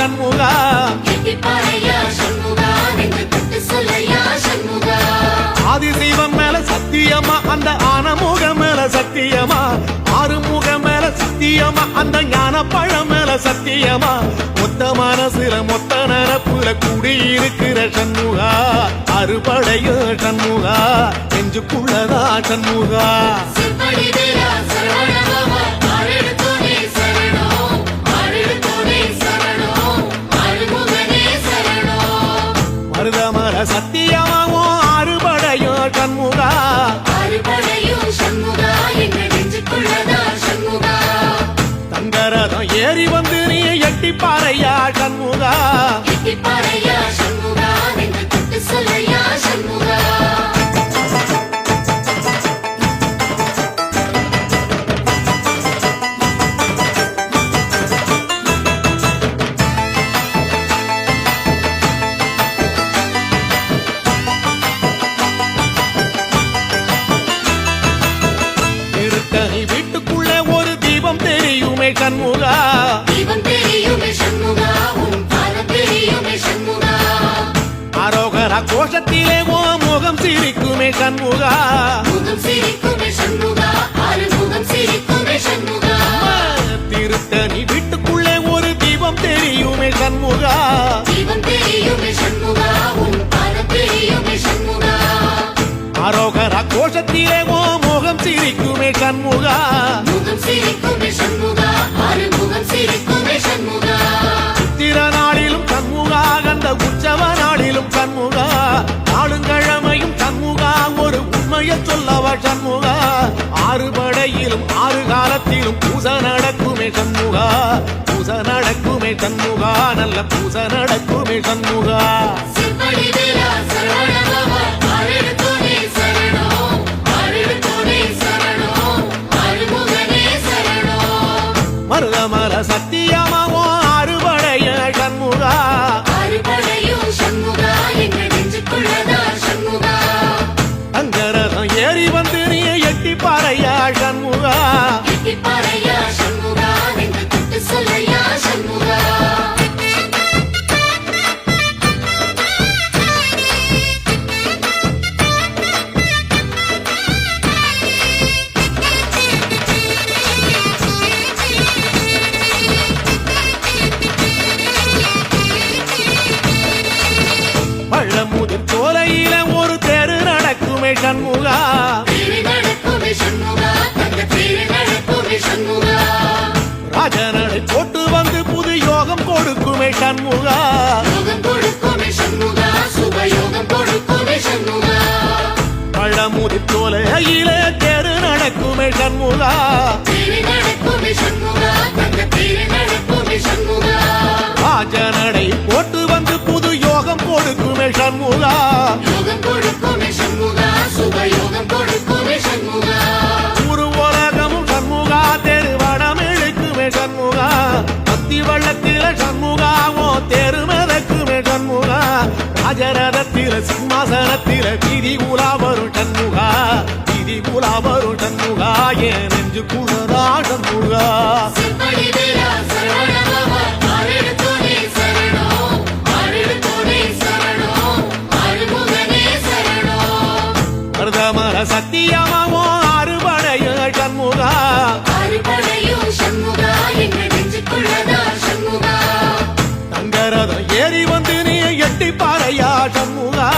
சண்முகா ஆதிசைவம் மேல சத்தியமா அந்த ஆனமுகம் மேல சத்தியமா? ஆறுமுகம் மேல சத்தியமா அந்த ஞான பழம் மேல சத்தியமா? மொத்த மனசுல மொத்த நரப்புல குடியிருக்கிற சண்முகா. அறுபடையும் சண்முகா. நெஞ்சுக்குள்ளதா சண்முகா. பாறையா சண்முகா? எட்டிப்பாறையா சண்முகா? சொல்லையா சண்முகா? திருத்தணி கோஷத்திலே ஓ முகம் சிரிக்குமே கண்முகா முகம் சிரிக்குமே சண்முகா ஆறு முகம் சிரிக்குமே சண்முகா. திருத்தணி வீட்டுக்குள்ளே ஒரு தீபம் தெரியுமே கண்முகா தீபம் தெரியுமே சண்முகா உன் பாதம் தெரியுமே சண்முகா. அரோகர கோஷத்திலே ஒரு உண்மையை சொல்லவா சண்முகா? ஆறு படையிலும் ஆறு காலத்திலும் பூச நடக்குமே சண்முகா. பூச நடக்குமே சண்முகா. நல்ல பூச நடக்குமே சண்முகா. சண்முகா ராஜனடை போட்டு வந்து புது யோகம் கொடுக்குமே சண்முகா. ஒரு உலகமும் சண்முகா தெருவடம் இழுக்குமே சண்முகா. பத்தி வள்ளத்தில சண்முகாவோ தெருமதக்குமே சண்முகா. ராஜரதத்தில சிம்மாசனத்தில வீதி ஆறெடுத்தோனே சரணம் ஆறுமுகனே சரணம் மருதமர சத்தியமாவோ அறுபடைய சண்முகா. தங்கரதம் ஏறி வந்து நீ எட்டி பாறையா சண்முகா.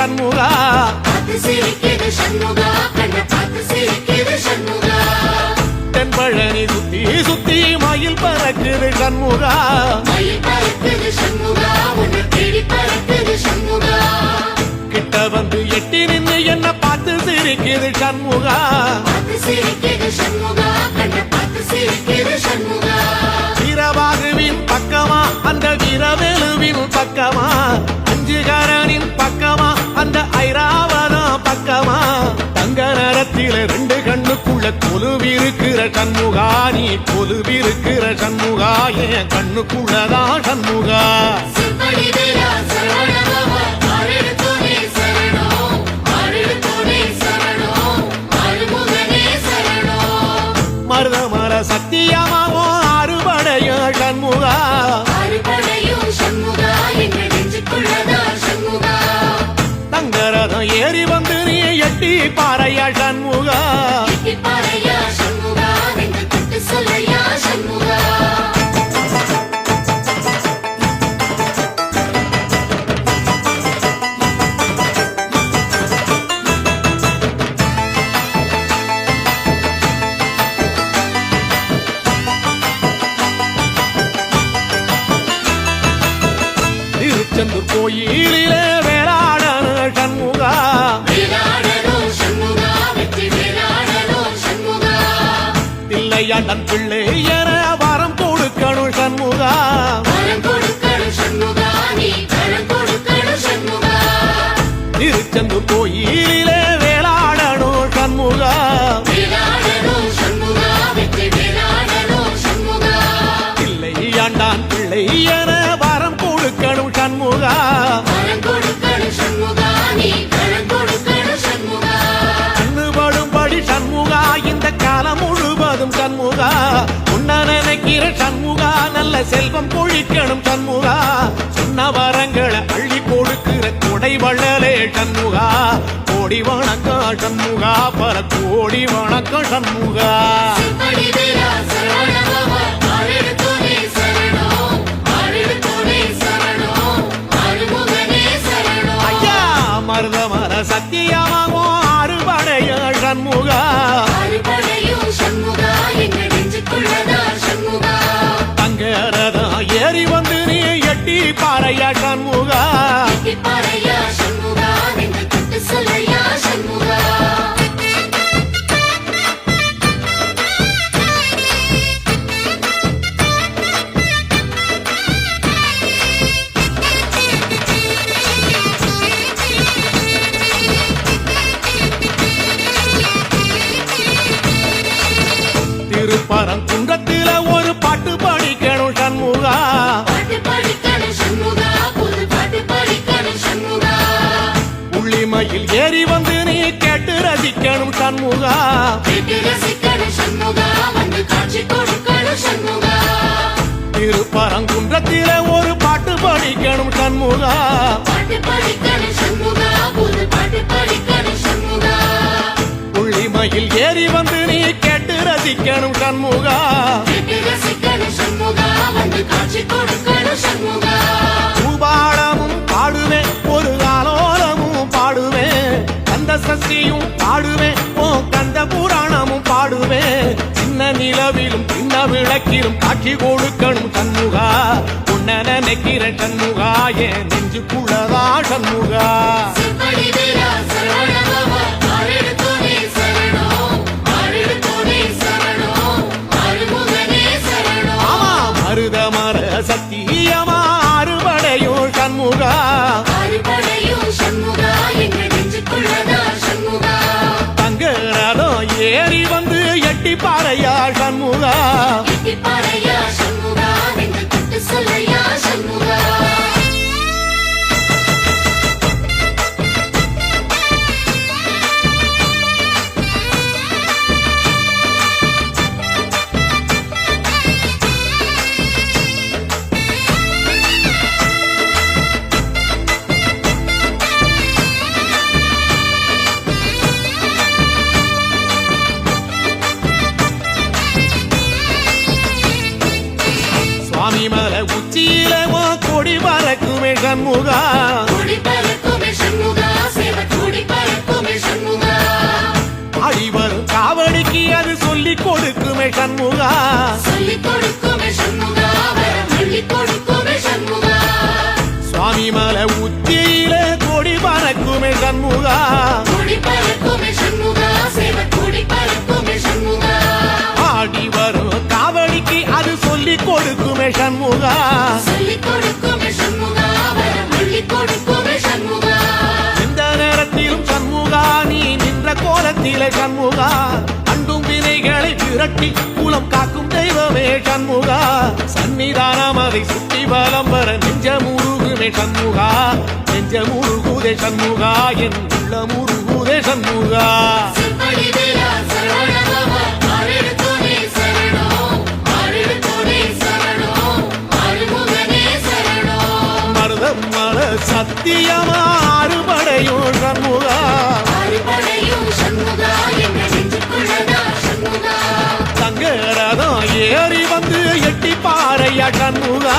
சண்முகா. தென்பழனி சுத்தி சுத்தி மயில் பறக்குது சண்முகா. மயில் பறக்குது சண்முகா உன்னை தேடி பறக்குது சண்முகா. நின்னு என்ன பார்த்து சிரிக்குது சண்முகா? வீரபாகுவின் பக்கமா அந்த வீரவேலுவின் பக்கமா? அஞ்சுகரனின் பக்கமா அந்த ஐராவதம் பக்கமா? தங்க நேரத்தில ரெண்டு கண்ணுக்குள்ள கொலுவிருக்கிற சண்முகா நீ கொலுவிருக்கிற சண்முகா என் கண்ணுக்குள்ளதான் சண்முகா. பிள்ளையாண்டன் பிள்ளை என வரம் கொடுக்கணும் சண்முகா. திருச்செந்தூர் கோயிலிலே வேளாடணும் சண்முகா. சண்முகா பிள்ளையாண்டான் பிள்ளை சண்முகா? உன்ன நினைக்கிற சண்முகா நல்ல செல்வம் பொழிக்கணும் சண்முகா. சொன்ன வரங்களை அள்ளி கொடுக்கிற கொடை வள்ளலே சண்முகா. கோடி வணக்கம் சண்முகா பல கோடி வணக்கம் சண்முகா. செம்படி வீரா சரவணபவா ஆறெடுத்தோனே சொல்லையா சண்முகா. திருப்பரங்குன்றத்தில சண்முகா. திருப்பரங்குன்றத்தில ஒரு பாட்டு படிக்கணும் சண்முகா. உள்ளிமையில் ஏறி வந்து நீ கேட்டு ரசிக்கணும் சண்முகா. பூபாளமும் பாடுவேன் ஒரு ஆலோலமும் பாடுவேன். கந்த சஷ்டியும் பாடுவேன் விளக்கிலும் காட்சி கொடுக்கணும் சண்முகா. உன்ன நினைக்கிற சண்முகா. என் நெஞ்சுக்குள்ளதா சண்முகா. செம்படி வீரா சரவணபவா ஆறெடுத்தோனே சரணம். ஆறெடுத்தோனே சரணம். ஆறுமுகனே சரணம். ஆமா மருத மர சத்தியமா அறுபடையும் சண்முகா. சண்முகா. ஏறி வந்து பாறையா சண்முகா. பாறையா சண்முகா சொல்லையா? சண்முகா ஷண்முகா அடிவர் காவடிக்கு அது சொல்லிக் கொடுக்குமே சண்முகா. சொல்லிக் கொடுக்குமே சண்முகா சுவாமி மல உச்சியில கொடி பறக்குமே சண்முகா. ஆடி வரும் காவடிக்கு அது சொல்லிக் கொடுக்குமே சண்முகா. கோலத்திலே கண்முகா அண்டும் வினைகளை விரட்டி குலம் காக்கும் தெய்வமே கண்முகா சன்னிதானம் அதை சுற்றி பலம் வர நெஞ்ச முருகுமே சண்முகா. நெஞ்ச முருகுதே சண்முகா என் உள்ள முருகுதே சண்முகா செம்படி வீரா சரவணபவா தங்கரதம் ஏறி வந்து எட்டி பாறையா சண்முகா